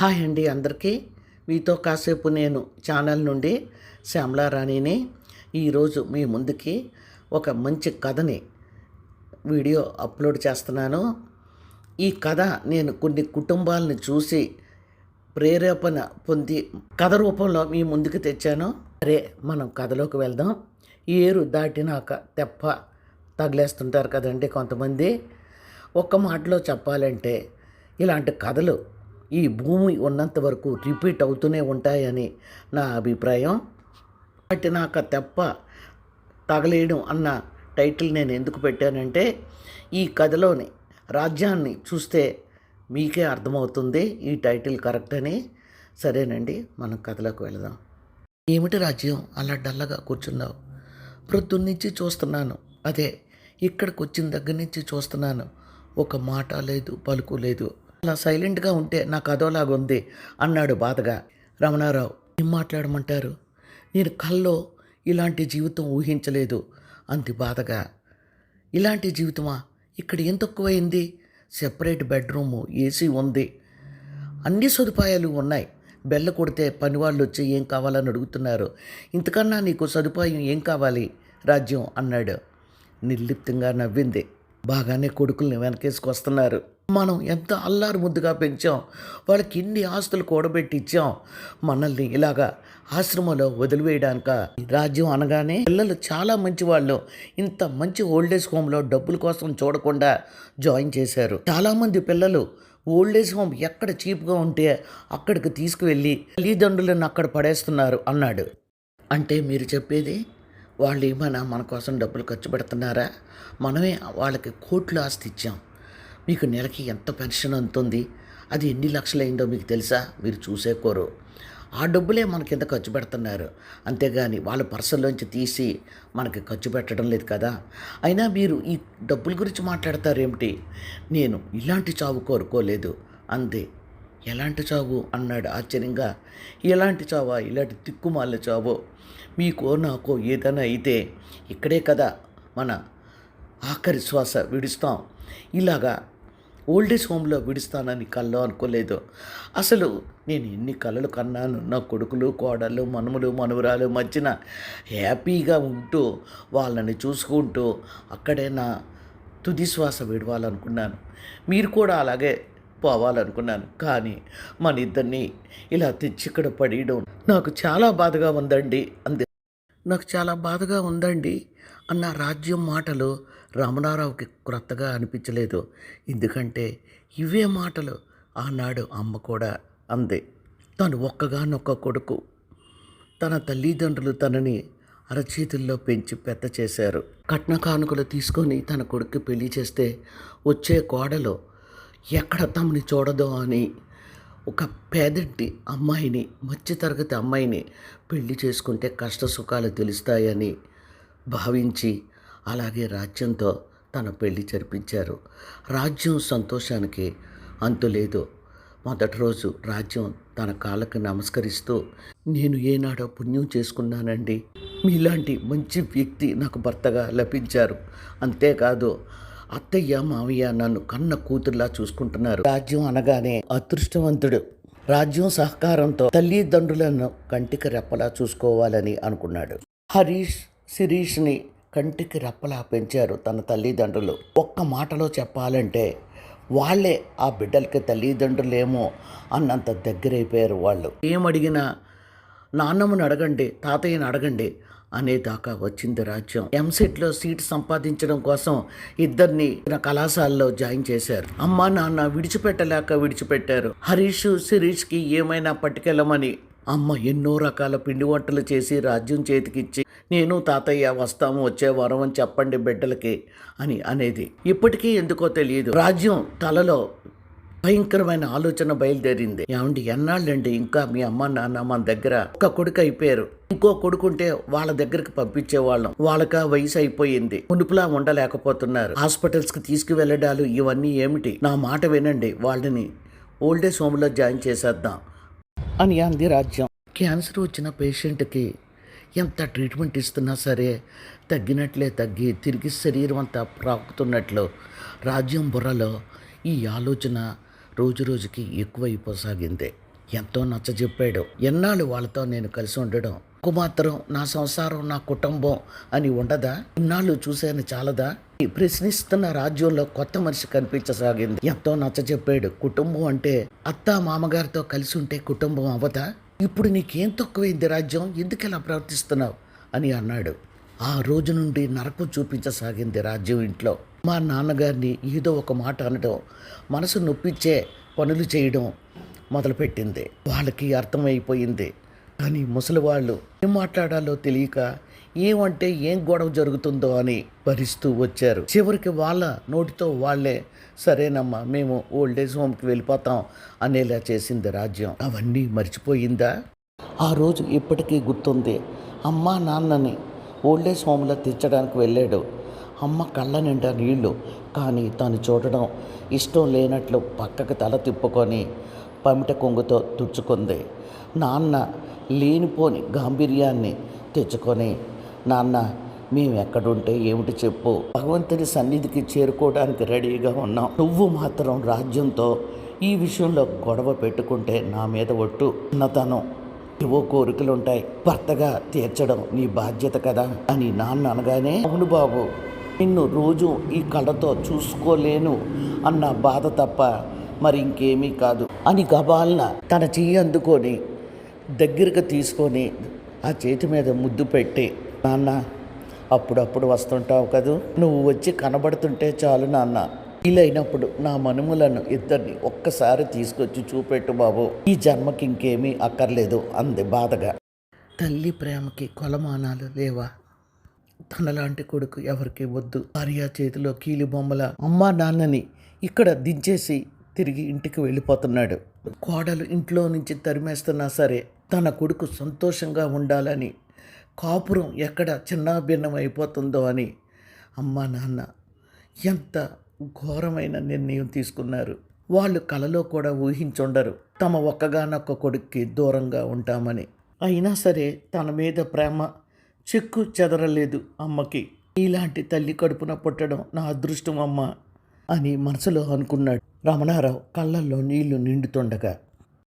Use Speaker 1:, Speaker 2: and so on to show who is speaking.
Speaker 1: Hi అండి అందరికీ. మీతో కాసేపు నేను ఛానల్ నుండి శ్యామలారాణిని ఈరోజు మీ ముందుకి ఒక మంచి కథని వీడియో అప్లోడ్ చేస్తున్నాను. ఈ కథ నేను కొన్ని కుటుంబాలను చూసి ప్రేరేపణ పొంది కథ రూపంలో మీ ముందుకు తెచ్చాను. సరే మనం కథలోకి వెళ్దాం. ఏరు దాటినాక తెప్ప తగిలేస్తుంటారు కదండి కొంతమంది. ఒక్క మాటలో చెప్పాలంటే ఇలాంటి కథలు ఈ భూమి ఉన్నంత వరకు రిపీట్ అవుతూనే ఉంటాయని నా అభిప్రాయం. పట్టినాక తెప్ప తగలేయడం అన్న టైటిల్ నేను ఎందుకు పెట్టానంటే ఈ కథలోని రాజ్యాన్ని చూస్తే మీకే అర్థమవుతుంది ఈ టైటిల్ కరెక్ట్ అని. సరేనండి మనం కథలోకి వెళదాం. ఏమిటి రాజ్యం? అలా డల్లగా కూర్చున్నావు. ప్రొద్దున్నుంచి చూస్తున్నాను. అదే ఇక్కడికి వచ్చిన దగ్గర నుంచి చూస్తున్నాను. ఒక మాట లేదు పలుకు లేదు. అలా సైలెంట్గా ఉంటే నాకు అదోలాగా ఉంది అన్నాడు బాధగా. రమణారావు ఏం మాట్లాడమంటారు? నేను కల్లో ఇలాంటి జీవితం ఊహించలేదు అంది బాధగా. ఇలాంటి జీవితమా? ఇక్కడ ఏం తక్కువైంది? సెపరేట్ బెడ్రూము ఏసీ ఉంది. అన్ని సదుపాయాలు ఉన్నాయి. బెల్ల కొడితే పనివాళ్ళు వచ్చి ఏం కావాలని అడుగుతున్నారు. ఇంతకన్నా నీకు సదుపాయం ఏం కావాలి? రాజ్యం అన్నాడు. నిర్లిప్తంగా నవ్వింది. బాగానే కొడుకుల్ని వెనకేసుకొస్తున్నారు. మనం ఎంత అల్లారు ముద్దుగా పెంచాం వాళ్ళకి ఎన్ని ఆస్తులు కూడబెట్టి ఇచ్చాం మనల్ని ఇలాగా ఆశ్రమంలో వదిలివేయడానిక. రాజ్యం అనగానే పిల్లలు చాలా మంచి వాళ్ళు ఇంత మంచి ఓల్డేజ్ హోమ్లో డబ్బుల కోసం చూడకుండా జాయిన్ చేశారు. చాలామంది పిల్లలు ఓల్డేజ్ హోమ్ ఎక్కడ చీప్గా ఉంటే అక్కడికి తీసుకువెళ్ళి తల్లిదండ్రులను అక్కడ పడేస్తున్నారు అన్నాడు. అంటే మీరు చెప్పేది వాళ్ళు ఏమైనా మన కోసం డబ్బులు ఖర్చు పెడుతున్నారా? మనమే వాళ్ళకి కోట్లు ఆస్తి ఇచ్చాం మీకు నెలకి ఎంత పెన్షన్ అందుతుంది అది ఎన్ని లక్షలైందో మీకు తెలుసా? మీరు చూసేకోరు ఆ డబ్బులే మన కింద ఖర్చు పెడుతున్నారు. అంతేగాని వాళ్ళ పర్సల్లోంచి తీసి మనకి ఖర్చు పెట్టడం లేదు కదా? అయినా మీరు ఈ డబ్బుల గురించి మాట్లాడతారేమిటి? నేను ఇలాంటి చావు కోరుకోలేదు. అంది. ఎలాంటి చావు? అన్నాడు ఆశ్చర్యంగా. ఎలాంటి చావా? ఇలాంటి తిక్కుమాల చావో. మీకో నాకో ఏదైనా అయితే ఇక్కడే కదా? మన ఆఖరి శ్వాస విడుస్తాం. ఇలాగా ఓల్డేజ్ హోమ్లో విడుస్తానని కల్లో అనుకోలేదు. అసలు నేను ఎన్ని కళలు కన్నాను? నా కొడుకులు కోడళ్ళు మనుములు మనువురాలు మధ్యన హ్యాపీగా ఉంటూ వాళ్ళని చూసుకుంటూ అక్కడే నా తుది శ్వాస విడవాలనుకున్నాను. మీరు కూడా అలాగే పోవాలనుకున్నాను. కానీ మన ఇద్దరిని ఇలా తెచ్చి ఇక్కడ పడేయడం నాకు చాలా బాధగా ఉందండి. అంది నాకు చాలా బాధగా ఉందండి అన్న రాజ్యం మాటలు రామనారావుకి క్రొత్తగా అనిపించలేదు. ఎందుకంటే ఇవే మాటలు ఆనాడు అమ్మ కూడా అంది. తను ఒక్కగానొక్క కొడుకు. తన తల్లిదండ్రులు తనని అరచేతుల్లో పెంచి పెద్ద చేశారు. కట్న కానుకలు తీసుకొని తన కొడుకు పెళ్ళి చేస్తే వచ్చే కోడలో ఎక్కడ తమని చూడదో అని ఒక పేదంటి అమ్మాయిని మధ్యతరగతి అమ్మాయిని పెళ్ళి చేసుకుంటే కష్ట సుఖాలు తెలుస్తాయని భావించి అలాగే రాజ్యంతో తన పెళ్ళి జరిపించారు. రాజ్యం సంతోషానికి అంతులేదు మొదటి రోజు రాజ్యం తన కాళ్ళకి నమస్కరిస్తూ నేను ఏనాడో పుణ్యం చేసుకున్నానండి. మీలాంటి మంచి వ్యక్తి నాకు భర్తగా లభించారు. అంతేకాదు అత్తయ్య మావయ్య నన్ను కన్న కూతురులా చూసుకుంటున్నారు. రాజ్యం అనగానే అదృష్టవంతుడు. రాజ్యం సహకారంతో తల్లిదండ్రులను కంటికి రెప్పలా చూసుకోవాలని అనుకున్నాడు. హరీష్ శిరీష్ని కంటికి రెప్పలా పెంచారు తన తల్లిదండ్రులు. ఒక్క మాటలో చెప్పాలంటే వాళ్ళే ఆ బిడ్డలకి తల్లిదండ్రులేమో అన్నంత దగ్గరైపోయారు వాళ్ళు. ఏమడిగినా నాన్నమ్మని అడగండి తాతయ్యని అడగండి అనేదాకా వచ్చింది రాజ్యం. ఎంసెట్లో సీట్ సంపాదించడం కోసం ఇద్దరిని తన కళాశాలలో జాయిన్ చేశారు. అమ్మ నాన్న విడిచిపెట్టలేక విడిచిపెట్టారు. హరీష్ శిరీష్కి ఏమైనా పట్టుకెళ్ళమని అమ్మ ఎన్నో రకాల పిండి వంటలు చేసి రాజ్యం చేతికిచ్చి నేను తాతయ్య వస్తాము వచ్చే వరం అని చెప్పండి బిడ్డలకి అని అనేది. ఇప్పటికీ ఎందుకో తెలియదు. రాజ్యం తలలో భయంకరమైన ఆలోచన బయలుదేరింది. ఏమండి ఎన్నాళ్ళండి ఇంకా మీ అమ్మ నాన్న మన దగ్గర ఒక కొడుకు అయిపోయారు. ఇంకో కొడుకుంటే వాళ్ళ దగ్గరికి పంపించేవాళ్ళం. వాళ్ళక వయసు అయిపోయింది. మునుపులా ఉండలేకపోతున్నారు. హాస్పిటల్స్కి తీసుకువెళ్ళడాలు ఇవన్నీ ఏమిటి? నా మాట వినండి. వాళ్ళని ఓల్డేజ్ హోమ్లో జాయిన్ చేసేద్దాం. అని అంది రాజ్యం. క్యాన్సర్ వచ్చిన పేషెంట్కి ఎంత ట్రీట్మెంట్ ఇస్తున్నా సరే తగ్గినట్లే తగ్గి తిరిగి శరీరం అంతా ప్రాకుతున్నట్లు రాజ్యం బుర్రలో ఈ ఆలోచన రోజు రోజుకి ఎక్కువైపోసాగింది. ఎంతో నచ్చజెప్పాడు ఎన్నాళ్ళు వాళ్ళతో నేను కలిసి ఉండడం? కుమాత్రం నా సంసారం నా కుటుంబం అని ఉండదా? ఇన్నాళ్ళు చూశాను చాలదా? ప్రశ్నిస్తున్న రాజ్యంలో కొత్త మనిషి కనిపించసాగింది. ఎంతో నచ్చచెప్పాడు కుటుంబం అంటే అత్త మామగారితో కలిసి ఉంటే కుటుంబం అవ్వదా? ఇప్పుడు నీకేం తక్కువైంది రాజ్యం? ఎందుకు ఇలా ప్రవర్తిస్తున్నావు? అని అన్నాడు. ఆ రోజు నుండి నరకం చూపించసాగింది రాజ్యం ఇంట్లో. మా నాన్నగారిని ఏదో ఒక మాట అనడం మనసు నొప్పించే పనులు చేయడం మొదలుపెట్టింది. వాళ్ళకి అర్థమైపోయింది. కానీ ముసలి వాళ్ళు ఏం మాట్లాడాలో తెలియక ఏమంటే ఏం గొడవ జరుగుతుందో అని భరిస్తూ వచ్చారు. చివరికి వాళ్ళ నోటితో వాళ్ళే సరేనమ్మా మేము ఓల్డేజ్ హోమ్కి వెళ్ళిపోతాం అనేలా చేసింది రాజ్యం. అవన్నీ మర్చిపోయిందా? ఆ రోజు ఇప్పటికీ గుర్తుంది. అమ్మా నాన్నని ఓల్డేజ్ హోమ్లో తెచ్చడానికి వెళ్ళాడు. అమ్మ కళ్ళ నిండా నీళ్ళు కానీ తను చూడడం ఇష్టం లేనట్లు పక్కకు తల తిప్పుకొని పమిట కొంగుతో తుడుచుకుంది. నాన్న లేనిపోని గాంభీర్యాన్ని తెచ్చుకొని నాన్న మేము ఎక్కడుంటే ఏమిటి చెప్పు. భగవంతుని సన్నిధికి చేరుకోవడానికి రెడీగా ఉన్నాం. నువ్వు మాత్రం రాజ్యంతో ఈ విషయంలో గొడవ పెట్టుకుంటే నా మీద ఒట్టు. ఉన్నతనం ఏవో కోరికలుంటాయి. భర్తగా తీర్చడం నీ బాధ్యత కదా అని నాన్న అనగానే అవును బాబు నిన్ను రోజు ఈ కళతో చూసుకోలేను అన్న బాధ తప్ప మరి ఇంకేమీ కాదు అని గబాలన తన చెయ్యి అందుకొని దగ్గరకు తీసుకొని ఆ చేతి మీద ముద్దు పెట్టి నాన్న అప్పుడప్పుడు వస్తుంటావు కదూ? నువ్వు వచ్చి కనబడుతుంటే చాలు నాన్న. వీలైనప్పుడు నా మనుములను ఇద్దరిని ఒక్కసారి తీసుకొచ్చి చూపెట్టు బాబు. ఈ జన్మకి ఇంకేమీ అక్కర్లేదు అంది బాధగా. తల్లి ప్రేమకి కొలమానాలు లేవా? తనలాంటి కొడుకు ఎవరికి వద్దు. భార్య చేతిలో కీలి బొమ్మల అమ్మా నాన్నని ఇక్కడ దించేసి తిరిగి ఇంటికి వెళ్ళిపోతున్నాడు. కోడలు ఇంట్లో నుంచి తరిమేస్తున్నా సరే తన కొడుకు సంతోషంగా ఉండాలని కాపురం ఎక్కడ చిన్నాభిన్నం అయిపోతుందో అని అమ్మా నాన్న ఎంత ఘోరమైన నిర్ణయం తీసుకున్నారు. వాళ్ళు కలలో కూడా ఊహించుండరు. తమ ఒక్కగానొక్క కొడుక్కి దూరంగా ఉంటామని. అయినా సరే తన మీద ప్రేమ చెక్కు చెదరలేదు అమ్మకి. ఇలాంటి తల్లి కడుపున పుట్టడం నా అదృష్టం అమ్మ అని మనసులో అనుకున్నాడు రమణారావు కళ్ళల్లో నీళ్ళు నిండుతుండగా.